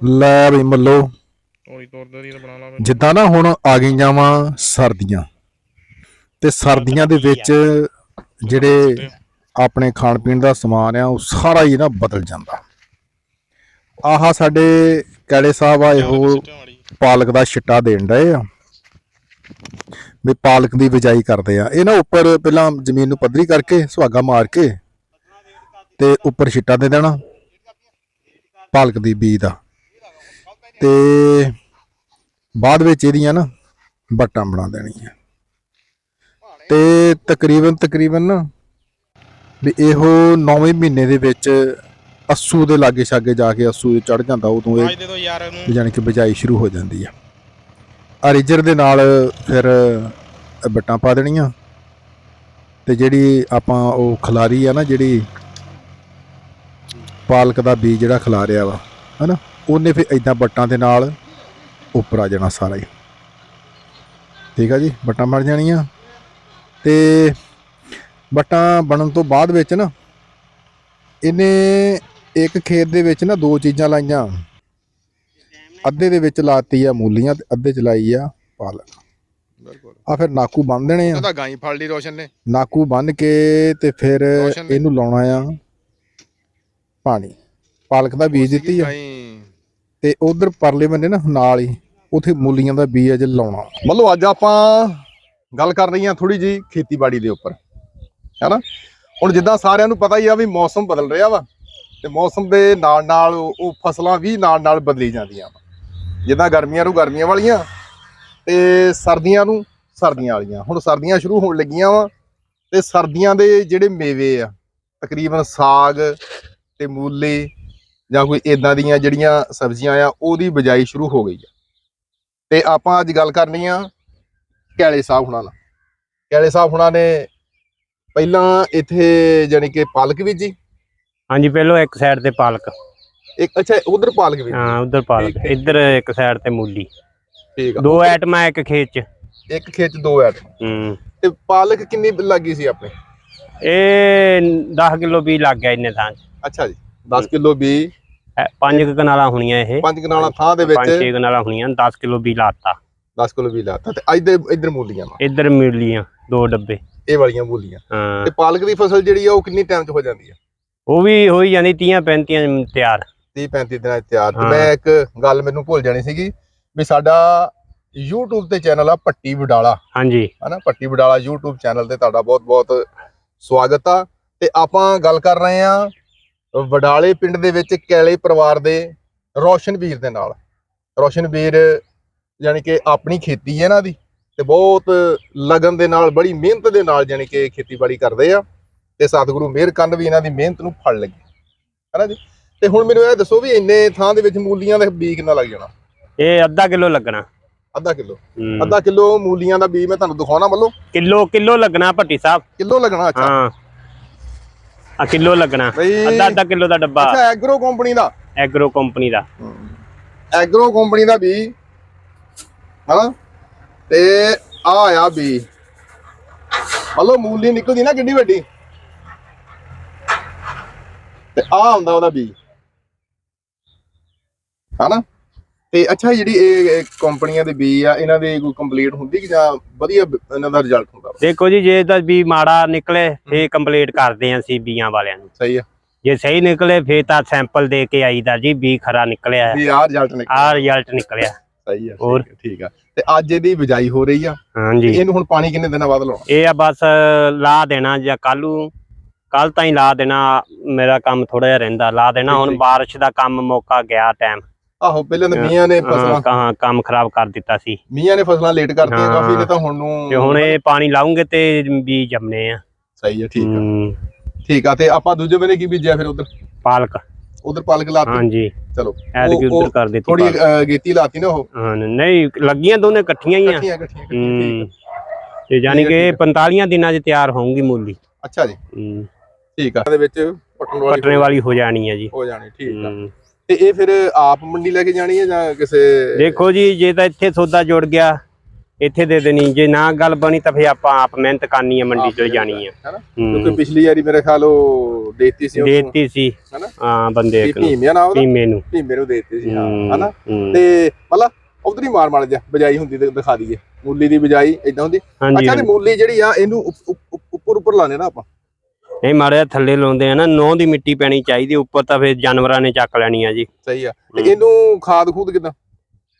ਲੈ ਵੀ ਮੱਲੋ। ਤੋਰੀ ਤੋਰਦੇ ਦੀ ਤਾਂ ਬਣਾ ਲਾ ਜਿੱਦਾਂ ਨਾ ਹੁਣ ਆ ਗਈਆਂ ਵਾ ਸਰਦੀਆਂ। ਤੇ ਸਰਦੀਆਂ ਦੇ ਵਿੱਚ ਜਿਹੜੇ ਆਪਣੇ ਖਾਣ ਪੀਣ ਦਾ ਸਮਾਨ ਆ ਉਹ ਸਾਰਾ ਹੀ ਨਾ ਬਦਲ ਜਾਂਦਾ। ਆਹ ਸਾਡੇ ਕੈਲੇ ਸਾਹਿਬ ਆ ਇਹੋ ਪਾਲਕ ਦਾ ਛਿੱਟਾ ਦੇਣ ਡਏ ਆ। ਵੀ ਪਾਲਕ ਦੀ ਬਿਜਾਈ ਕਰਦੇ ਆ। ਇਹ ਨਾ ਉੱਪਰ ਪਹਿਲਾਂ ਜ਼ਮੀਨ ਨੂੰ ਪੱਧਰੀ ਕਰਕੇ ਸੁਹਾਗਾ ਮਾਰ ਕੇ ਤੇ ਉੱਪਰ ਛਿੱਟਾ ਦੇ ਦੇਣਾ ਪਾਲਕ ਦੀ ਬੀਜ ਦਾ। ਤੇ ਬਾਅਦ ਵਿੱਚ ਇਹਦੀਆਂ ਨਾ ਬੱਟਾਂ ਬਣਾ ਦੇਣੀਆਂ। ਤੇ ਤਕਰੀਬਨ ਤਕਰੀਬਨ ਨਾ ਵੀ ਇਹੋ 9ਵੇਂ ਮਹੀਨੇ ਦੇ ਵਿੱਚ ਅਸੂ ਦੇ ਲਾਗੇ ਛਾਗੇ ਜਾ ਕੇ ਅਸੂ ਚੜ ਜਾਂਦਾ ਉਦੋਂ ਇਹ ਯਾਨੀ ਕਿ ਬਿਜਾਈ ਸ਼ੁਰੂ ਹੋ ਜਾਂਦੀ ਆ। ਅਰੀਜਰ ਦੇ ਨਾਲ ਫਿਰ ਬੱਟਾਂ ਪਾ ਦੇਣੀਆਂ। ਤੇ ਜਿਹੜੀ ਆਪਾਂ ਉਹ ਖਲਾਰੀ ਆ ਨਾ ਜਿਹੜੀ ਪਾਲਕ ਦਾ ਬੀਜ ਜਿਹੜਾ ਖਿਲਾਰਿਆ ਵਾ ਹਨਾ? ਉਹਨੇ ਫਿਰ ਇਦਾਂ ਬੱਟਾਂ ਦੇ ਨਾਲ ਉੱਪਰ ਆ ਜਾਣਾ ਸਾਰਾ ਹੀ। ਠੀਕ ਆ ਜੀ ਬੱਟਾਂ ਬਣ ਜਾਣੀਆਂ। ਤੇ ਬੱਟਾਂ ਬਣਨ ਤੋਂ ਬਾਅਦ ਵਿੱਚ ਨਾ ਇਹਨੇ ਇੱਕ ਖੇਤ ਦੇ ਵਿੱਚ ਨਾ ਦੋ ਚੀਜ਼ਾਂ ਲਾਈਆਂ। ਅੱਧੇ ਦੇ ਵਿੱਚ ਲਾਤੀ ਆ ਮੂਲੀਆਂ ਤੇ ਅੱਧੇ ਚ ਲਾਈ ਆ ਪਾਲਕ। ਬਿਲਕੁਲ। ਆ ਫਿਰ ਨਾਕੂ ਬੰਨ ਦੇਣੇ ਆ। ਉਹਦਾ ਗਾਈ ਫੜ ਲਈ ਰੋਸ਼ਨ ਨੇ। ਨਾਕੂ ਬੰਨ ਕੇ ਤੇ ਫਿਰ ਰੋਸ਼ਨ ਨੇ- ਇਹਨੂੰ ਲਾਉਣਾ ਆ ਪਾਣੀ। ਪਾਲਕ ਦਾ ਬੀਜ ਦਿੱਤੀ ਆ। ਗਾਈ। ਤੇ ਉਧਰ ਪਰਲੇ ਬੰਨੇ ਨਾ ਨਾਲ ਹੀ ਉਥੇ ਮੂਲੀਆਂ ਦਾ ਬੀਜ ਅਜ ਲਾਉਣਾ। ਮਤਲਬ ਅੱਜ ਆਪਾਂ ਗੱਲ ਕਰ ਰਹੀ ਹਾਂ ਥੋੜੀ ਜੀ ਖੇਤੀਬਾੜੀ ਦੇ ਉੱਪਰ ਹੈਨਾ ਹੁਣ ਜਿੱਦਾਂ ਸਾਰਿਆਂ ਨੂੰ ਪਤਾ ਹੀ ਆ ਵੀ ਮੌਸਮ ਬਦਲ ਰਿਹਾ ਵਾ, ਤੇ ਮੌਸਮ ਦੇ ਨਾਲ ਨਾਲ ਉਹ ਫਸਲਾਂ ਵੀ ਨਾਲ ਨਾਲ ਬਦਲੀ ਜਾਂਦੀਆਂ ਵਾ। ਜਿੱਦਾਂ ਗਰਮੀਆਂ ਨੂੰ ਗਰਮੀਆਂ ਵਾਲੀਆਂ ਤੇ ਸਰਦੀਆਂ ਨੂੰ ਸਰਦੀਆਂ ਵਾਲੀਆਂ। ਹੁਣ ਸਰਦੀਆਂ ਸ਼ੁਰੂ ਹੋਣ ਲੱਗੀਆਂ ਵਾ ਤੇ ਸਰਦੀਆਂ ਦੇ ਜਿਹੜੇ ਮੇਵੇ ਆ, ਤਕਰੀਬਨ ਸਾਗ ਤੇ ਮੂਲੇ ਜਾਂ ਕੋਈ ਇਦਾਂ ਦੀਆਂ ਜਿਹੜੀਆਂ ਸਬਜ਼ੀਆਂ ਆ ਉਹਦੀ ਬਜਾਈ ਸ਼ੁਰੂ ਹੋ ਗਈ ਆ। ਤੇ ਆਪਾਂ ਅੱਜ ਗੱਲ ਕਰਨੀ ਆ ਕੈਲੇ ਸਾਹਿਬ ਹੁਣਾਂ ਨਾਲ। ਕੈਲੇ ਸਾਹਿਬ ਹੁਣਾਂ ਨੇ ਪਹਿਲਾਂ ਇੱਥੇ ਜਾਨੀ ਕਿ ਪਾਲਕ ਬੀਜੀ? ਹਾਂਜੀ ਪਹਿਲੋਂ ਇੱਕ ਸਾਈਡ ਤੇ ਪਾਲਕ। ਇੱਕ ਅੱਛਾ ਉਧਰ ਪਾਲਕ ਬੀਜੀ। ਹਾਂ ਉਧਰ ਪਾਲਕ। ਇੱਧਰ ਇੱਕ ਸਾਈਡ ਤੇ ਮੂਲੀ। ਠੀਕ ਆ। ਦੋ ਆਈਟਮਾਂ ਇੱਕ ਖੇਤ ਚ। ਇੱਕ ਖੇਤ 'ਚ ਦੋ ਐਟ ਹੂੰ। ਤੇ ਪਾਲਕ ਕਿੰਨੀ ਲੱਗੀ ਸੀ ਆਪਣੇ? ਇਹ 10 ਕਿਲੋ ਵੀ ਲੱਗ ਗਿਆ ਇੰਨੇ ਥਾਂ ਅੱਛਾ ਜੀ। 10 ਕਿਲੋ ਬੀ। ਪੰਜ ਕੁ ਕਨਾਲਾਂ ਹੋਣੀਆਂ ਇਹ। ਪੰਜ ਕਨਾਲਾਂ ਥਾਂ ਦੇ ਪੰਜ ਵਿੱਚ ਛੇ ਕਨਾਲਾਂ ਹੋਣੀਆਂ 10 ਕਿਲੋ ਵੀ ਲਾਤਾ। 10 ਕਿਲੋ ਬੀ ਲਾਤਾ ਤੇ ਅੱਜ ਦੇ ਇੱਧਰ ਮੂਲੀਆਂ ਵਾ। ਇੱਧਰ ਮੂਲੀਆਂ ਦੋ ਡੱਬੇ। ਇਹ ਵਾਲੀਆਂ ਮੂਲੀਆਂ। ਹਾਂ। ਤੇ ਪਾਲਕ ਦੀ ਫਸਲ ਜਿਹੜੀ ਆ ਉਹ ਕਿੰਨੀ ਟਾਈਮ 'ਚ ਹੋ ਜਾਂਦੀ ਆ? ਉਹ ਵੀ ਹੋਈ ਜਾਂਦੀ 30 35 ਤਿਆਰ। 30 35 ਦਿਨਾਂ 'ਚ ਤਿਆਰ। ਤੇ। ਮੈਂ ਇੱਕ ਗੱਲ ਮੈਨੂੰ ਭੁੱਲ ਜਾਣੀ ਸੀਗੀ ਵੀ ਸਾਡਾ YouTube ਤੇ ਚੈਨਲ ਆ ਪੱਟੀ ਵਡਾਲਾ। ਹਾਂਜੀ। ਹਨਾ ਪੱਟੀ ਵਡਾਲਾ YouTube ਚੈਨਲ ਤੇ ਤੁਹਾਡਾ ਬਹੁਤ-ਬਹੁਤ ਸਵਾਗਤ ਆ। ਤੇ ਆਪਾਂ ਗੱਲ ਕਰ ਰਹੇ ਆ ਵਡਾਲੇ ਪਿੰਡ ਦੇ ਵਿੱਚ ਕੈਲੇ ਪਰਿਵਾਰ ਦੇ ਰੋਸ਼ਨਵੀਰ ਦੇ ਨਾਲ। ਰੋਸ਼ਨਵੀਰ ਯਾਨੀ ਕਿ ਆਪਣੀ ਖੇਤੀ ਹੈ ਇਹਨਾਂ ਦੀ ਤੇ ਬਹੁਤ ਲਗਨ ਦੇ ਨਾਲ ਬੜੀ ਮਿਹਨਤ ਦੇ ਨਾਲ ਯਾਨੀ ਕਿ ਖੇਤੀਬਾੜੀ ਕਰਦੇ ਆ ਤੇ ਸਤਿਗੁਰੂ ਮਿਹਰ ਕਰਨ ਵੀ ਇਹਨਾਂ ਦੀ ਮਿਹਨਤ ਨੂੰ ਫਲ ਲੱਗੇ। ਹਨਾ ਜੀ? ਤੇ ਹੁਣ ਮੈਨੂੰ ਇਹ ਦੱਸੋ ਵੀ ਇੰਨੇ ਥਾਂ ਦੇ ਵਿੱਚ ਮੂਲੀਆਂ ਦਾ ਬੀਜ ਕਿੰਨਾ ਲੱਗ ਜਾਣਾ? ਇਹ ਅੱਧਾ ਕਿਲੋ ਲੱਗਣਾ। ਅੱਧਾ ਕਿਲੋ। ਅੱਧਾ ਕਿਲੋ ਮੂਲੀਆਂ ਦਾ ਬੀਜ ਮੈਂ ਤੁਹਾਨੂੰ ਦਿਖਾਉਣਾ ਮੱਲੋ ਕਿਲੋ ਕਿਲੋ ਲੱਗਣਾ ਭੱਟੀ ਸਾਹਿਬ। ਕਿਲੋ ਲੱਗਣਾ ਅੱਛਾ। ਹਾਂ। ਆ ਕਿਲੋ ਲੱਗਣਾ। ਬਈ ਅੱਧਾ ਅੱਧਾ ਕਿਲੋ ਦਾ ਡੱਬਾ। ਅੱਛਾ ਐਗਰੋ ਕੰਪਨੀ ਦਾ। ਐਗਰੋ ਕੰਪਨੀ ਦਾ। ਐਗਰੋ ਕੰਪਨੀ ਦਾ ਬੀ। ਹਾਂ ਤੇ ਆ ਆ ਬੀ। ਹਲੋ ਮੂਲੀ ਨਿਕਲਦੀ ਨਾ ਕਿੱਡੀ ਵੱਡੀ। ਤੇ ਆ ਹੁੰਦਾ ਉਹਦਾ ਬੀ। ਹਨਾ? ਤੇ ਅੱਛਾ ਜਿਹੜੀ ਇਹ ਕੰਪਨੀਆਂ ਦੇ ਬੀ ਆ ਇਹਨਾਂ ਦੇ ਕੋਈ ਕੰਪਲੀਟ ਹੁੰਦੀ ਕਿ ਜਾਂ ਵਧੀਆ ਬ- ਇਹਨਾਂ ਦਾ ਰਿਜ਼ਲਟ ਹੁੰਦਾ? ਦੇਖੋ ਜੀ ਜੇ ਤਾਂ ਵੀ ਮਾੜਾ ਨਿਕਲੇ ਫੇਰ ਕੰਪਲੀਟ ਕਰਦੇ ਆਂ ਅਸੀਂ ਬੀਆਂ ਵਾਲਿਆਂ ਨੂੰ। ਸਹੀ ਆ। ਜੇ ਸਹੀ ਨਿਕਲੇ ਫੇਰ ਤਾਂ ਸੈਂਪਲ ਦੇ ਕੇ ਆਈਦਾ ਜੀ ਬੀ ਖਰਾ ਨਿਕਲਿਆ। ਵੀ ਆ ਰਿਜ਼ਲਟ ਨਿਕਲ ਆ ਰਿਜ਼ਲਟ ਨਿਕਲਿਆ। ਸਹੀ ਆ ਹੋਰ? ਠੀਕ ਆ, ਤੇ ਅੱਜ ਇਹਦੀ ਬਿਜਾਈ ਹੋ ਰਹੀ ਆ। ਹਾਂਜੀ। ਇਹਨੂੰ ਹੁਣ ਪਾਣੀ ਕਿੰਨੇ ਦਿਨਾਂ ਬਾਅਦ ਲਾਉਣਾ? ਇਹ ਆ ਬਸ ਲਾ ਦੇਣਾ ਜਾਂ ਕੱਲੂ ਕੱਲ ਤਾਂ ਹੀ ਲਾ ਦੇਣਾ ਮੇਰਾ ਕੰਮ ਥੋੜਾ ਜਿਹਾ ਰਹਿੰਦਾ। ਲਾ ਦੇਣਾ ਹੁਣ। ਬਾਰਿਸ਼ ਦਾ ਕੰਮ ਮੌਕਾ ਗਿਆ ਟਾਈਮ ਆਹੋ ਪਹਿਲਾਂ ਤਾਂ ਮੀਆਂ ਨੇ ਫਸਲਾਂ ਕਹਾਂ ਕੰਮ ਖਰਾਬ ਕਰ ਦਿੱਤਾ ਸੀ। ਮੀਆਂ ਨੇ ਫਸਲਾਂ ਲੇਟ ਕਰਤੀਆਂ। ਕਾਫੀ ਨੇ ਤਾਂ ਹੁਣ ਨੂੰ ਤੇ ਹੁਣ ਇਹ ਪਾਣੀ ਲਾਉਂਗੇ ਤੇ ਬੀ ਜੰਮਨੇ ਆ। ਸਹੀ ਹੈ ਠੀਕ ਆ। ਠੀਕ ਆ ਤੇ ਆਪਾਂ ਦੂਜੇ ਬੰਨੇ ਕੀ ਬੀਜਿਆ ਫਿਰ ਉਧਰ? ਪਾਲਕ। ਉਧਰ ਪਾਲਕ ਲਾਤੀ? ਹਾਂਜੀ। ਚਲੋ। ਐਤਕੀ ਉਧਰ ਕਰ ਦਿੱਤੀ ਥੋੜੀ। ਗੇਤੀ ਲਾਤੀ ਨਾ ਉਹ? ਹਾਂ ਨਹੀਂ ਲੱਗੀਆਂ ਦੋਨੇ ਇਕੱਠੀਆਂ ਹੀ ਆ। ਇਕੱਠੀਆਂ ਇਕੱਠੀਆਂ ਤੇ ਯਾਨੀ ਕਿ ਹੈ, ਇਹ 45 ਦਿਨਾਂ 'ਚ ਤਿਆਰ ਹੋਊਗੀ ਮੂਲੀ। ਆ। ਅੱਛਾ ਜੀ। ਠੀਕ ਆ। ਦੇ ਵਿੱਚ ਪਟਣ ਵਾਲੀ ਵਾਲੀ ਹੋ ਜਾਣੀ ਹੈ ਜੀ। ਹੋ ਜਾਣੀ ਠੀਕ ਆ। ਤੇ ਇਹ ਫਿਰ ਆਪ ਮੰਡੀ ਲੈ ਕੇ ਜਾਣੀ ਹੈ ਜਾਂ ਕਿਸੇ ਦੇਖੋ ਜੀ ਜੇ ਤਾਂ ਇੱਥੇ ਸੌਦਾ ਜੁੜ ਗਿਆ ਇੱਥੇ ਦੇ ਦੇਣੀ। ਜੇ ਨਾ ਗੱਲ ਬਣੀ ਤਾਂ ਫੇ ਆਪਾਂ ਆਪ ਮਿਹਨਤ ਕਰਨੀ ਆ ਮੰਡੀ ਚ ਜਾਣੀ ਹੂੰ। ਕਿਉਂਕਿ ਪਿਛਲੀ ਵਾਰੀ ਮੇਰੇ ਖਿਆਲ ਉਹ ਦੇਤੀ ਸੀ ਦੇਤੀ ਸੀ। ਹਾਂ ਬੰਦੇ ਇੱਕ ਨੂੰ। ਭੀਮਿਆ ਨਾ ਟੀਮੇ ਨੂੰ। ਭੀਮੇ ਨੂੰ ਦੇਤੀ ਸੀ ਹਾਂ। ਹੂੰ, ਹੈਨਾ ਹੂੰ। ਤੇ ਮਤਲਬ ਉਧਰ ਹੀ ਮਾਰ ਮਾਰ ਜਾ ਬਜਾਈ ਹੁੰਦੀ ਤੇ ਦਿਖਾ ਦਈਏ। ਮੂਲੀ ਦੀ ਬਜਾਈ ਇਦਾਂ ਹੁੰਦੀ। ਅੱਛਾ ਤੇ ਮੂਲੀ ਜਿਹੜੀ ਆ ਇਹਨੂੰ ਉੱਪ- ਉੱਪ- ਉੱਪ- ਉੱਪਰ ਉੱਪਰ ਲਾਣੇ ਨਾ ਆਪਾਂ? ਨਹੀਂ ਮਾੜਾ ਜਿਹਾ ਥੱਲੇ ਲਾਉਂਦੇ ਆ ਨਾ ਨੌ ਦੀ ਮਿੱਟੀ ਪੈਣੀ ਚਾਹੀਦੀ ਉੱਪਰ ਤਾਂ ਫੇ ਜਾਨਵਰਾਂ ਨੇ ਚੱਕ ਲੈਣੀ ਆ ਜੀ। ਸਹੀ ਆ। ਤੇ ਇਹਨੂੰ ਖਾਦ ਖੂਦ ਕਿਦਾਂ?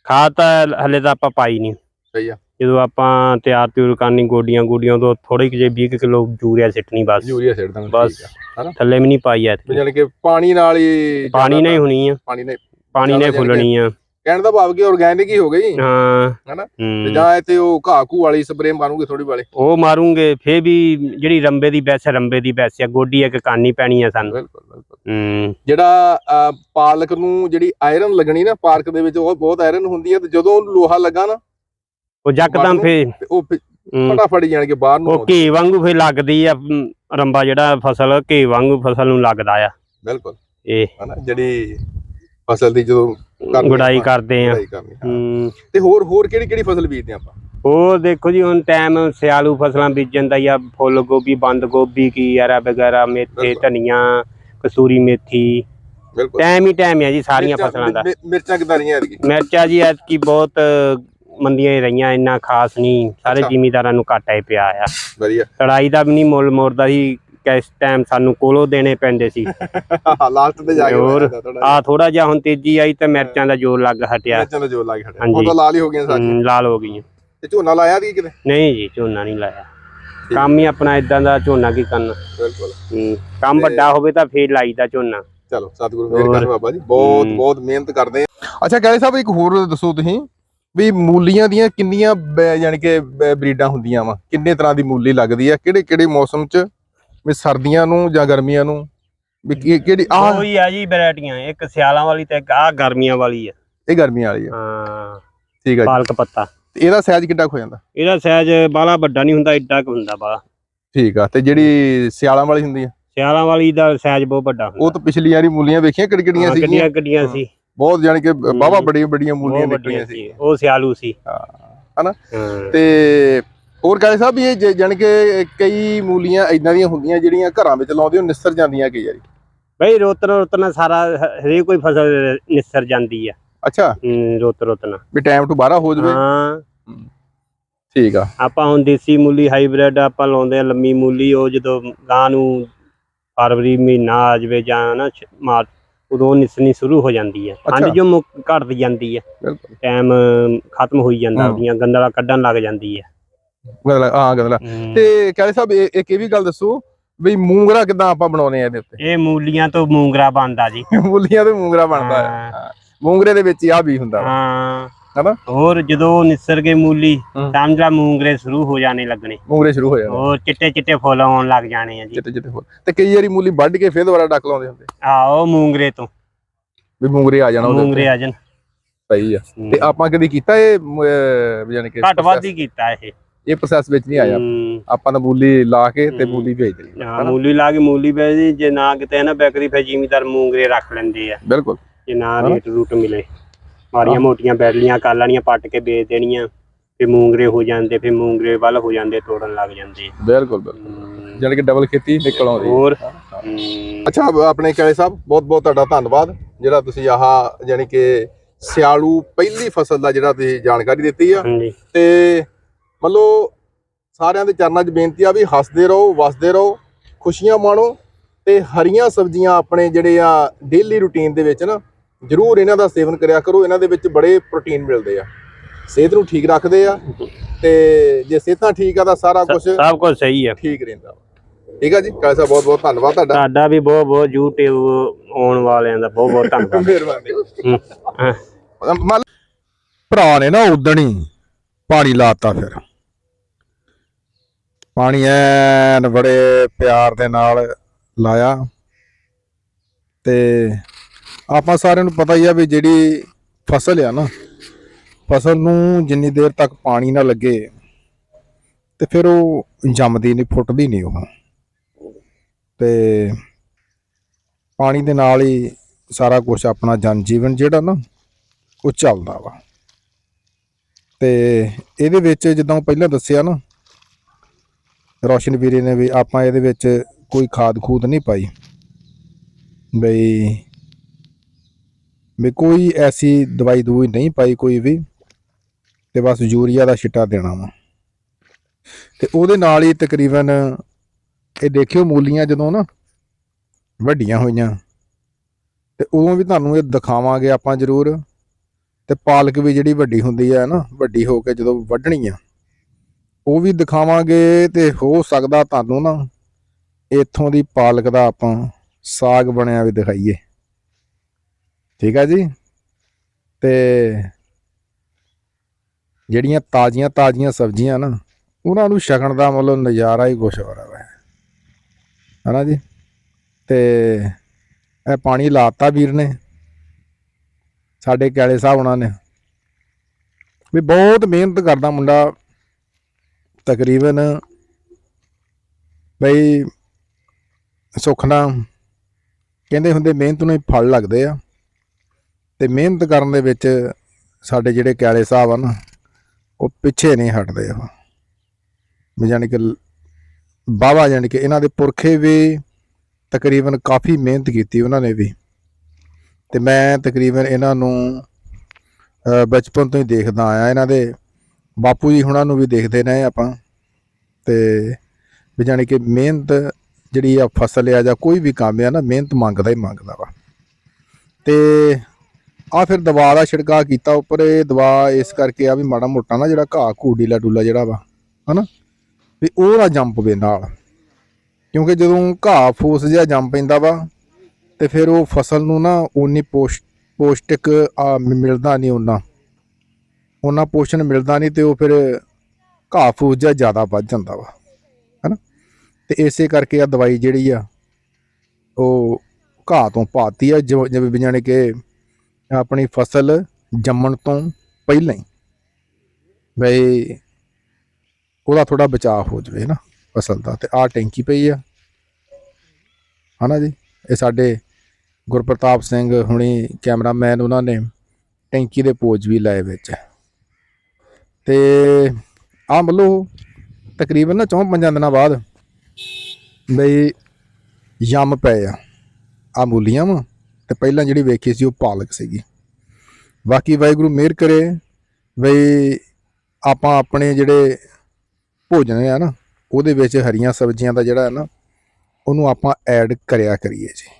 ਖਾਦ ਤਾਂ ਹਲੇ ਤਾਂ ਆਪਾਂ ਪਾਈ ਨਹੀਂ। ਸਹੀ ਆ। ਜਦੋਂ ਆਪਾਂ ਤਿਆਰ ਤਿਉਰ ਕਰਨੀ ਗੋਡੀਆਂ ਗੋਡੀਆਂ ਤੋਂ ਥੋੜੀ ਜਿਹੀ 20 ਕਿਲੋ ਯੂਰੀਆ ਸਿੱਟਣੀ ਬਸ। ਯੂਰੀਆ ਸਿੱਟ ਦਾਂਗੇ ਬਸ। ਹੈਨਾ? ਥੱਲੇ ਵੀ ਨਹੀਂ ਪਾਈ ਐ ਜਾਣੀ ਕਿ ਪਾਣੀ ਨਾਲ ਹੀ ਪਾਣੀ ਨਹੀਂ ਹੋਣੀ ਆ। ਪਾਣੀ ਨੇ ਪਾਣੀ ਨੇ ਜ਼ਿਆਦਾ ਜਾਣੀ ਫੁੱਲਣੀ ਆ। ਕਹਿਣ ਦਾ ਭਾਵ ਕਿ ਆਰਗੈਨਿਕ ਹੀ ਹੋ ਗਈ। ਹਾਂ। ਹੈਨਾ? ਤੇ। ਜਾਂ ਇਹ ਤੇ ਉਹ ਘਾਹ ਘੂ ਵਾਲੀ ਸਪਰੇਅ ਮਾਰੂਗੇ ਥੋੜੀ ਵਾਲੇ। ਉਹ ਮਾਰੂਗੇ ਫੇ ਵੀ ਜਿਹੜੀ ਰੰਬੇ ਦੀ ਬੈਸ ਰੰਬੇ ਦੀ ਬੈਸ ਆ ਗੋਡੀ ਇੱਕ ਕਾਨੀ ਪੈਣੀ ਆ ਸਾਨੂੰ। ਬਿਲਕੁਲ ਬਿਲਕੁਲ। ਹੂੰ। ਜਿਹੜਾ ਪਾਲਕ ਨੂੰ ਜਿਹੜੀ ਆਇਰਨ ਲੱਗਣੀ ਨਾ ਪਾਰਕ ਦੇ ਵਿੱਚ ਉਹ ਬਹੁਤ ਆਇਰਨ ਹੁੰਦੀ ਹੈ ਤੇ ਜਦੋਂ ਲੋਹਾ ਲੱਗਾ ਨਾ ਉਹ ਜੱਕਦਮ ਫੇ ਉਹ ਫਿਰ ਫਟਾਫਟ ਜਾਣ ਕੇ ਬਾਹਰ ਨੂੰ ਉਹ। ਘੀ ਵਾਂਗੂ ਫੇ ਲੱਗਦੀ ਆ ਰੰਬਾ ਜਿਹੜਾ ਫਸਲ ਘੀ ਵਾਂਗੂ ਫਸਲ ਨੂੰ ਲੱਗਦਾ ਆ। ਬਿਲਕੁਲ। ਇਹ। ਹਨਾ? ਜਿਹੜੀ ਫਸਲ ਦੀ ਜਦੋਂ ਗੁਡਾਈ ਆਪਾਂ, ਕਰਦੇ ਆ ਹਾਂ। ਤੇ ਹੋਰ ਹੋਰ ਕਿਹੜੀ ਕਿਹੜੀ ਫਸਲ ਬੀਜਦੇ ਆਪਾਂ? ਉਹ ਦੇਖੋ ਜੀ ਹੁਣ ਟਾਈਮ ਸਿਆਲੂ ਫਸਲਾਂ ਬੀਜਣ ਦਾ ਜਾਂ ਫੁੱਲ ਗੋਭੀ ਬੰਦ ਗੋਭੀ ਕੀ ਯਾਰਾ ਵਗੈਰਾ ਮੇਥੇ। ਧਨੀਆ ਕਸੂਰੀ ਮੇਥੀ। ਬਿਲਕੁਲ। ਟਾਈਮ ਹੀ ਟਾਈਮ ਹੈ ਜੀ ਸਾਰੀਆਂ ਫਸਲਾਂ ਦਾ। ਮਿਰਚਾਂ ਕਿਦਾਂ ਰਹੀਆਂ ਐਤਕੀ? ਮਿਰਚਾਂ ਜੀ ਐਤਕੀ ਬਹੁਤ ਮੰਦੀਆਂ ਹੀ ਰਹੀਆਂ ਇੰਨਾ ਖਾਸ ਨਹੀਂ। ਸਾਰੇ। ਜ਼ਿਮੀਦਾਰਾਂ ਨੂੰ ਘਾਟਾ ਹੀ ਪਿਆ ਆ। ਵਧੀਆ। ਕੜਾਈ ਦਾ ਵੀ ਨਹੀਂ ਮੁੱਲ ਮੋੜਦਾ ਸੀ ਕਿਸ ਟਾਈਮ ਸਾਨੂੰ ਕੋਲੋਂ ਦੇਣੇ ਪੈਂਦੇ ਸੀ। ਲਾਸਟ ਤੇ ਜਾ ਕੇ ਹੋਰ ਆ ਥੋੜਾ ਜਿਹਾ। ਹੁਣ ਤੇਜ਼ੀ ਆਈ ਤੇ ਮਿਰਚਾਂ ਦਾ ਜੋਰ ਲੱਗ ਹਟਿਆ। ਮਿਰਚਾਂ ਦਾ ਜੋਰ ਲੱਗ ਹਟਿਆ। ਹਾਂਜੀ। ਉਹ ਤਾਂ ਲਾਲ ਹੀ ਹੋ ਗਈਆਂ ਸਾਰੀਆਂ। ਹਮ, ਲਾਲ ਹੋ ਗਈਆਂ। ਤੇ ਝੋਨਾ ਲਾਇਆ ਦੀ ਕਿਤੇ? ਨਹੀਂ ਜੀ ਝੋਨਾ ਨਹੀਂ ਲਾਇਆ। ਕੰਮ ਹੀ ਆਪਣਾ ਇਦਾਂ ਦਾ ਝੋਨਾ ਕੀ ਕਰਨਾ। ਬਿਲਕੁਲ। ਕੰਮ ਵੱਡਾ ਹੋਵੇ ਤਾਂ ਫੇਰ ਲਾਈਦਾ ਝੋਨਾ। ਚਲੋ ਸਤਿਗੁਰੂ ਮੇਰ ਕਰ ਬਾਬਾ ਜੀ। ਬਹੁਤ। ਬਹੁਤ ਮਿਹਨਤ ਕਰਦੇ ਆ। ਅੱਛਾ ਕਾਲੇ ਸਾਹਿਬ ਇੱਕ ਹੋਰ ਦੱਸੋ ਤੁਸੀਂ ਵੀ ਮੂਲੀਆਂ ਦੀਆਂ ਕਿੰਨੀਆਂ ਯਾਨੀ ਕਿ ਬਰੀਡਾਂ ਹੁੰਦੀਆਂ ਵਾ? ਕਿੰਨੇ ਤਰ੍ਹਾਂ ਦੀ ਮੂਲੀ ਲੱਗਦੀ ਆ? ਕਿਹੜੇ ਕਿਹੜੇ ਮੌਸਮ 'ਚ ਵੀ ਸਰਦੀਆਂ ਨੂੰ ਜਾਂ ਗਰਮੀਆਂ ਨੂੰ? ਵੀ ਕੀ- ਕਿਹੜੀ ਆ ਉਹੀ ਆ ਜੀ ਵੈਰਾਈਟੀਆਂ ਇੱਕ ਸਿਆਲਾਂ ਵਾਲੀ ਤੇ ਇੱਕ ਆ ਗਰਮੀਆਂ ਵਾਲੀ ਆ। ਇਹ ਗਰਮੀਆਂ ਵਾਲੀ ਆ। ਹਾਂ। ਠੀਕ ਆ ਜੀ। ਪਾਲਕ ਪੱਤਾ। ਤੇ ਇਹਦਾ ਸਾਈਜ਼ ਕਿੱਡਾ ਕੁ ਹੋ ਜਾਂਦਾ? ਇਹਦਾ ਸਾਈਜ਼ ਬਾਲਾ ਵੱਡਾ ਨਹੀਂ ਹੁੰਦਾ ਏਡਾ ਕੁ ਹੁੰਦਾ ਬਾਲਾ ਠੀਕ ਆ ਤੇ ਜਿਹੜੀ ਸਿਆਲਾਂ ਵਾਲੀ ਹੁੰਦੀ ਆ? ਸਿਆਲਾਂ ਵਾਲੀ ਦਾ ਸਾਈਜ਼ ਬਹੁਤ ਵੱਡਾ ਹੁੰਦਾ। ਉਹ ਤਾਂ ਪਿਛਲੀ ਵਾਰੀ ਮੂਲੀਆਂ ਵੇਖੀਆਂ ਕਿਹੜੀ ਕਿਹੜੀਆਂ ਹਾਂ, ਸੀਗੀਆਂ? ਕਿੱਡੀਆਂ ਕਿੱਡੀਆਂ ਸੀ। ਬਹੁਤ ਯਾਨੀ ਕਿ ਬਾਵਾ ਬੜੀਆਂ ਬੜੀਆਂ ਮੂਲੀਆਂ ਬਹੁਤ ਨਿਕਲੀਆਂ ਵੱਡੀਆਂ ਸੀ। ਸੀ। ਉਹ ਸਿਆਲੂ ਸੀ। ਹਾਂ। ਹਨਾ? ਹਾਂ। ਤੇ ਹੋਰ ਕਾਲੇ ਸਾਹਿਬ ਇਹ ਜਾਣੀ ਕਿ ਕਈ ਮੂਲੀਆਂ ਇਦਾਂ ਦੀਆਂ ਹੁੰਦੀਆਂ ਜਿਹੜੀਆਂ ਘਰਾਂ ਵਿੱਚ ਲਾਉਂਦੇ ਹੋ ਨਿਸਰ ਜਾਂਦੀਆਂ ਕਈ ਵਾਰੀ? ਬਈ ਰੋਤਨ ਰੋਤਨ ਸਾਰਾ ਹਰੇਕ ਕੋਈ ਫਸਲ ਨਿਸਰ ਜਾਂਦੀ ਆ। ਅੱਛਾ। ਰੋਤ ਰੋਤਨ। ਵੀ ਟਾਈਮ ਤੋਂ ਬਾਹਰ ਹੋ ਜਾਵੇ। ਹਾਂ। ਠੀਕ ਆ। ਆਪਾਂ ਹੁਣ ਦੇਸੀ ਮੂਲੀ ਹਾਈਬ੍ਰਿਡ ਆਪਾਂ ਲਾਉਂਦੇ ਆ ਲੰਮੀ ਮੂਲੀ ਉਹ ਜਦੋਂ ਗਾਂ ਨੂੰ ਫਰਵਰੀ ਮਹੀਨਾ ਆ ਜਾਵੇ ਜਾਂ ਨਾ ਮਾਰਚ ਉਦੋਂ ਨਿਸਣੀ ਸ਼ੁਰੂ ਹੋ ਜਾਂਦੀ ਹੈ ਠੰਡ। ਜੋ ਮੁੱਕ ਘਟਦੀ ਜਾਂਦੀ ਹੈ ਟਾਈਮ ਖਤਮ ਹੋਈ ਜਾਂਦਾ। ਉਹਦੀਆਂ ਗੰਦਲਾ ਕੱਢਣ ਲੱਗ ਜਾਂਦੀ ਹੈ ਗਦਲਾ ਹਾਂ ਗਦਲਾ ਤੇ ਕਾਲੇ ਸਾਹਿਬ ਇਹ- ਇੱਕ ਇਹ ਵੀ ਗੱਲ ਦੱਸੋ ਵੀ ਮੂੰਗਰਾ ਕਿਦਾਂ ਆਪਾਂ ਬਣਾਉਨੇ ਆ ਇਹਦੇ ਉੱਤੇ? ਇਹ ਮੂਲੀਆਂ ਤੋਂ ਮੂੰਗਰਾ ਬਣਦਾ ਜੀ। ਮੂਲੀਆਂ ਤੇ ਮੂੰਗਰਾ ਬਣਦਾ ਹੈ। ਹਾਂ। ਹਾਂ। ਮੂੰਗਰੇ ਦੇ ਵਿੱਚ ਹੀ ਆ ਵੀ ਹੁੰਦਾ ਵਾ। ਹਾਂ। ਹਨਾ? ਹੋਰ ਜਦੋਂ ਨਿਸਰ ਕੇ ਮੂਲੀ ਹਮ। ਸਮਝਾ ਮੂੰਗਰੇ ਸ਼ੁਰੂ ਹੋ ਜਾਣੇ ਲੱਗਣੇ। ਮੂੰਗਰੇ ਸ਼ੁਰੂ ਹੋ ਜਾਂਦੇ ਹੋਰ ਚਿੱਟੇ ਚਿੱਟੇ ਫੁੱਲ ਆਉਣ ਲੱਗ ਜਾਣੇ ਆ ਜੀ। ਚਿੱਟੇ ਚਿੱਟੇ ਫੁੱਲ। ਤੇ ਕਈ ਵਾਰੀ ਮੂਲੀ ਵੱਢ ਕੇ ਫੇਰ ਦੁਬਾਰਾ ਡੱਕ ਲਾਉਂਦੇ ਹੁੰਦੇ। ਆਓ ਮੂੰਗਰੇ ਤੋਂ। ਵੀ ਮੂੰਗਰੇ ਆ ਜਾਣਾ ਉਹਦੇ ਮੂੰਗਰੇ ਉੱਤੇ ਆ ਜਾਣ। ਸਹੀ ਆ। ਤੇ ਆਪਾਂ ਕਦੀ ਕੀਤਾ ਇਹ ਮ- ਅਹ ਯਾਨੀ ਕਿ ਘੱਟ ਵੱਧ ਹੀ ਕੀਤਾ ਇਹ। ਇਹ ਪ੍ਰੋਸੈਸ ਵਿੱਚ ਨਹੀਂ ਆਇਆ। ਆਪਾਂ ਤਾਂ ਮੂਲੀ ਲਾ ਕੇ ਤੇ। ਮੂਲੀ ਭੇਜ ਦੇਣੀ। ਹਾਂ ਮੂਲੀ ਲਾ ਕੇ ਮੂਲੀ ਵੇਚਦੀ ਜੇ ਨਾ ਕਿਤੇ ਨਾ ਬੈਕਰੀ ਫੇ ਜ਼ਿਮੀਦਾਰ ਮੂੰਗਰੇ ਰੱਖ ਲੈਂਦੇ ਆ। ਬਿਲਕੁਲ। ਜੇ ਨਾ ਹਾਂ। ਰੇਟ ਰੂਟ ਮਿਲੇ। ਮਾੜੀਆਂ ਮੋਟੀਆਂ ਬੈਲੀਆਂ ਕਾਲਾਣੀਆਂ ਪੱਟ ਕੇ ਵੇਚ ਦੇਣੀਆਂ। ਫੇ ਮੂੰਗਰੇ ਹੋ ਜਾਂਦੇ ਫੇ ਮੂੰਗਰੇ ਵੱਲ ਹੋ ਜਾਂਦੇ ਤੋੜਨ ਲੱਗ ਜਾਂਦੇ। ਬਿਲਕੁਲ ਬਿਲਕੁਲ। ਹਮ, ਜਾਣੀ ਕਿ ਡਬਲ ਖੇਤੀ ਨਿਕਲ ਆਉਂਦੀ ਹੈ। ਹੋਰ? ਹਾਂ। ਅੱਛਾ ਆਪਣੇ ਕਾਲੇ ਸਾਹਿਬ ਬਹੁਤ ਬਹੁਤ ਤੁਹਾਡਾ ਧੰਨਵਾਦ। ਜਿਹੜਾ ਤੁਸੀਂ ਆਹ ਜਾਣੀ ਕਿ ਸਿਆਲੂ ਪਹਿਲੀ ਫਸਲ ਦਾ ਜਿਹੜਾ ਤੁਸੀਂ ਜਾਣਕਾਰੀ ਦਿੱਤੀ ਆ। ਹਾਂਜੀ। ਤੇ ਮਤਲਬ ਸਾਰਿਆਂ ਦੇ ਚਰਨਾਂ 'ਚ ਬੇਨਤੀ ਆ ਵੀ ਹੱਸਦੇ ਰਹੋ ਵਸਦੇ ਰਹੋ ਖੁਸ਼ੀਆਂ ਮਾਣੋ ਤੇ ਹਰੀਆਂ ਸਬਜ਼ੀਆਂ ਆਪਣੇ ਜਿਹੜੇ ਆ ਡੇਲੀ ਰੁਟੀਨ ਦੇ ਵਿੱਚ ਨਾ ਜ਼ਰੂਰ ਇਹਨਾਂ ਦਾ ਸੇਵਨ ਕਰਿਆ ਕਰੋ ਇਹਨਾਂ ਦੇ ਵਿੱਚ ਬੜੇ ਪ੍ਰੋਟੀਨ ਮਿਲਦੇ ਆ। ਸਿਹਤ ਨੂੰ ਠੀਕ ਰੱਖਦੇ ਆ ਤੇ ਜੇ ਸਿਹਤਾਂ ਠੀਕ ਆ ਤਾਂ ਸਾਰਾ ਕੁਝ ਸਭ ਕੁਝ ਸਹੀ ਆ। ਠੀਕ ਰਹਿੰਦਾ। ਠੀਕ ਆ ਜੀ? ਸਾਹਿਬ ਬਹੁਤ ਬਹੁਤ ਧੰਨਵਾਦ ਤੁਹਾਡਾ। ਤੁਹਾਡਾ ਵੀ ਬਹੁਤ ਬਹੁਤ YouTube ਆਉਣ ਵਾਲਿਆਂ ਦਾ ਬਹੁਤ ਬਹੁਤ ਧੰਨਵਾਦ। ਮਿਹਰਬਾਨੀ। ਭਰਾ ਨੇ ਨਾ ਉਦਣੀ ਪਾਣੀ ਲਾਤਾ ਫਿਰ। ਪਾਣੀ ਐਨ ਬੜੇ ਪਿਆਰ ਦੇ ਨਾਲ ਲਾਇਆ। ਤੇ ਆਪਾਂ ਸਾਰਿਆਂ ਨੂੰ ਪਤਾ ਹੀ ਆ ਵੀ ਜਿਹੜੀ ਫਸਲ ਆ ਨਾ, ਫਸਲ ਨੂੰ ਜਿੰਨੀ ਦੇਰ ਤੱਕ ਪਾਣੀ ਨਾ ਲੱਗੇ, ਤੇ ਫਿਰ ਉਹ ਜੰਮਦੀ ਨਹੀਂ, ਫੁੱਟਦੀ ਨਹੀਂ ਉਹ। ਤੇ ਪਾਣੀ ਦੇ ਨਾਲ ਹੀ ਸਾਰਾ ਕੁਝ ਆਪਣਾ ਜਨ ਜੀਵਨ ਜਿਹੜਾ ਨਾ, ਉਹ ਚੱਲਦਾ ਵਾ। ਤੇ ਇਹਦੇ ਵਿੱਚ ਜਿੱਦਾਂ ਪਹਿਲਾਂ ਦੱਸਿਆ ਨਾ ਰੋਸ਼ਨ ਵੀਰੇ ਨੇ ਵੀ ਆਪਾਂ ਇਹਦੇ ਵਿੱਚ ਕੋਈ ਖਾਦ ਖੂਦ ਨਹੀਂ ਪਾਈ। ਬਈ ਵੀ ਕੋਈ ਐਸੀ ਦਵਾਈ ਦੂਈ ਨਹੀਂ ਪਾਈ ਕੋਈ ਵੀ ਤੇ ਬਸ ਯੂਰੀਆ ਦਾ ਛਿੱਟਾ ਦੇਣਾ ਵਾ। ਤੇ ਉਹਦੇ ਨਾਲ ਹੀ ਤਕਰੀਬਨ ਇਹ ਦੇਖਿਓ ਮੂਲੀਆਂ ਜਦੋਂ ਨਾ ਵੱਡੀਆਂ ਹੋਈਆਂ, ਤੇ ਉਦੋਂ ਵੀ ਤੁਹਾਨੂੰ ਇਹ ਦਿਖਾਵਾਂਗੇ ਆਪਾਂ ਜ਼ਰੂਰ। ਤੇ ਪਾਲਕ ਵੀ ਜਿਹੜੀ ਵੱਡੀ ਹੁੰਦੀ ਹੈ ਨਾ, ਵੱਡੀ ਹੋ ਕੇ ਜਦੋਂ ਵੱਢਣੀ ਆ ਉਹ ਵੀ ਦਿਖਾਵਾਂਗੇ ਤੇ ਹੋ ਸਕਦਾ ਤੁਹਾਨੂੰ ਨਾ ਇੱਥੋਂ ਦੀ ਪਾਲਕ ਦਾ ਆਪਾਂ ਸਾਗ ਬਣਿਆ ਵੀ ਦਿਖਾਈਏ। ਠੀਕ ਆ ਜੀ? ਤੇ ਜਿਹੜੀਆਂ ਤਾਜ਼ੀਆਂ ਤਾਜ਼ੀਆਂ ਸਬਜ਼ੀਆਂ ਨਾ, ਉਹਨਾਂ ਨੂੰ ਛਕਣ ਦਾ ਮਤਲਬ ਨਜ਼ਾਰਾ ਹੀ ਕੁਛ ਹੋਰ ਹੈ ਹਨਾ ਜੀ? ਤੇ ਇਹ ਪਾਣੀ ਲਾਤਾ ਵੀਰ ਨੇ, ਸਾਡੇ ਕੈਲੇ ਸਾਹਿਬ ਉਹਨਾਂ ਨੇ। ਵੀ ਬਹੁਤ ਮਿਹਨਤ ਕਰਦਾ ਮੁੰਡਾ ਤਕਰੀਬਨ ਬਈ ਸੁਖਨਾ ਕਹਿੰਦੇ ਹੁੰਦੇ ਮਿਹਨਤ ਨੂੰ ਹੀ ਫਲ ਲੱਗਦੇ ਆ। ਤੇ ਮਿਹਨਤ ਕਰਨ ਦੇ ਵਿੱਚ ਸਾਡੇ ਜਿਹੜੇ ਕਿਆਲੇ ਸਾਹਿਬ ਹਨ ਉਹ ਪਿੱਛੇ ਨਹੀਂ ਹਟਦੇ ਉਹ। ਵੀ ਜਾਣੀ ਕਿ ਬਾਬਾ ਜਾਣੀ ਕਿ ਇਹਨਾਂ ਦੇ ਪੁਰਖੇ ਵੀ ਤਕਰੀਬਨ ਕਾਫੀ ਮਿਹਨਤ ਕੀਤੀ ਉਹਨਾਂ ਨੇ ਵੀ। ਤੇ ਮੈਂ ਤਕਰੀਬਨ ਇਹਨਾਂ ਨੂੰ ਬਚਪਨ ਤੋਂ ਹੀ ਦੇਖਦਾ ਆਇਆ ਇਹਨਾਂ ਦੇ ਬਾਪੂ ਜੀ ਹੁਣਾਂ ਨੂੰ ਵੀ ਦੇਖਦੇ ਰਹੇ ਆਪਾਂ। ਤੇ ਵੀ ਜਾਣੀ ਕਿ ਮਿਹਨਤ ਜਿਹੜੀ ਆ ਫਸਲ ਆ ਜਾਂ ਕੋਈ ਵੀ ਕੰਮ ਆ ਨਾ, ਮਿਹਨਤ ਮੰਗਦਾ ਹੀ ਮੰਗਦਾ ਵਾ। ਤੇ ਆ ਫਿਰ ਦਵਾ ਦਾ ਛਿੜਕਾ ਕੀਤਾ ਉੱਪਰ, ਇਹ ਦਵਾ ਇਸ ਕਰਕੇ ਆ ਵੀ ਮਾੜਾ ਮੋਟਾ ਨਾ ਜਿਹੜਾ ਘਾਹ ਕੂਡੀਲਾ ਡੂਲਾ ਜਿਹੜਾ ਵਾ, ਹਨਾ? ਵੀ ਉਹ ਨਾ ਜੰਮ ਪਵੇ ਨਾਲ। ਕਿਉਂਕਿ ਜਦੋਂ ਘਾਹ ਫੂਸ ਜਿਹਾ ਜੰਮ ਪੈਂਦਾ ਵਾ, ਤੇ ਫਿਰ ਉਹ ਫਸਲ ਨੂੰ ਨਾ ਉਨੀ ਪੋਸ਼, ਪੌਸ਼ਟਿਕ ਆ ਮਿਲਦਾ ਨਹੀਂ ਉਹਨਾਂ ਉਹਨਾਂ ਪੋਸ਼ਣ ਮਿਲਦਾ ਨਹੀਂ ਤੇ ਉਹ ਫਿਰ ਘਾਹ ਫੂਸ ਜਿਹਾ ਜ਼ਿਆਦਾ ਵੱਧ ਜਾਂਦਾ ਵਾ, ਹਨਾ? ਤੇ ਇਸੇ ਕਰਕੇ ਆ ਦਵਾਈ ਜਿਹੜੀ ਆ, ਉਹ ਘਾਹ ਤੋਂ ਪਾਤੀ ਆ, ਜਿਵੇਂ ਜਿਵੇਂ ਜਾਣੀ ਕਿ ਆਪਣੀ ਫਸਲ ਜੰਮਣ ਤੋਂ ਪਹਿਲਾਂ ਹੀ ਬਈ ਉਹਦਾ ਥੋੜਾ ਬਚਾਅ ਹੋ ਜਵੇ ਨਾ ਫਸਲ ਦਾ। ਤੇ ਆ ਟੈਂਕੀ ਪਈ ਆ, ਹਨਾ ਜੀ? ਇਹ ਸਾਡੇ ਗੁਰਪ੍ਰਤਾਪ ਸਿੰਘ ਹੁਣੀ ਕੈਮਰਾਮੈਨ ਉਹਨਾਂ ਨੇ ਟੈਂਕੀ ਦੇ ਪੋਜ ਵੀ ਲਾਏ ਵਿੱਚ। ਤੇ ਆ ਮੱਲੋ ਤਕਰੀਬਨ ਨਾ ਚੌਂ ਪੰਜਾਂ ਦਿਨਾਂ ਬਾਅਦ ਬਈ ਯਮ ਪਏ ਆ। ਆ ਮੂਲੀਆਂ ਵਾ ਤੇ ਪਹਿਲਾਂ ਜਿਹੜੀ ਵੇਖੀ ਸੀ ਉਹ ਪਾਲਕ ਸੀਗੀ। ਬਾਕੀ ਵਾਹਿਗੁਰੂ ਮਿਹਰ ਕਰੇ ਬਈ ਆਪਾਂ ਆਪਣੇ ਜਿਹੜੇ ਭੋਜਨ ਆ ਨਾ, ਉਹਦੇ ਵਿੱਚ ਹਰੀਆਂ ਸਬਜ਼ੀਆਂ ਦਾ ਜਿਹੜਾ ਹੈ ਨਾ, ਉਹਨੂੰ ਆਪਾਂ ਐਡ ਕਰਿਆ ਕਰੀਏ ਜੀ।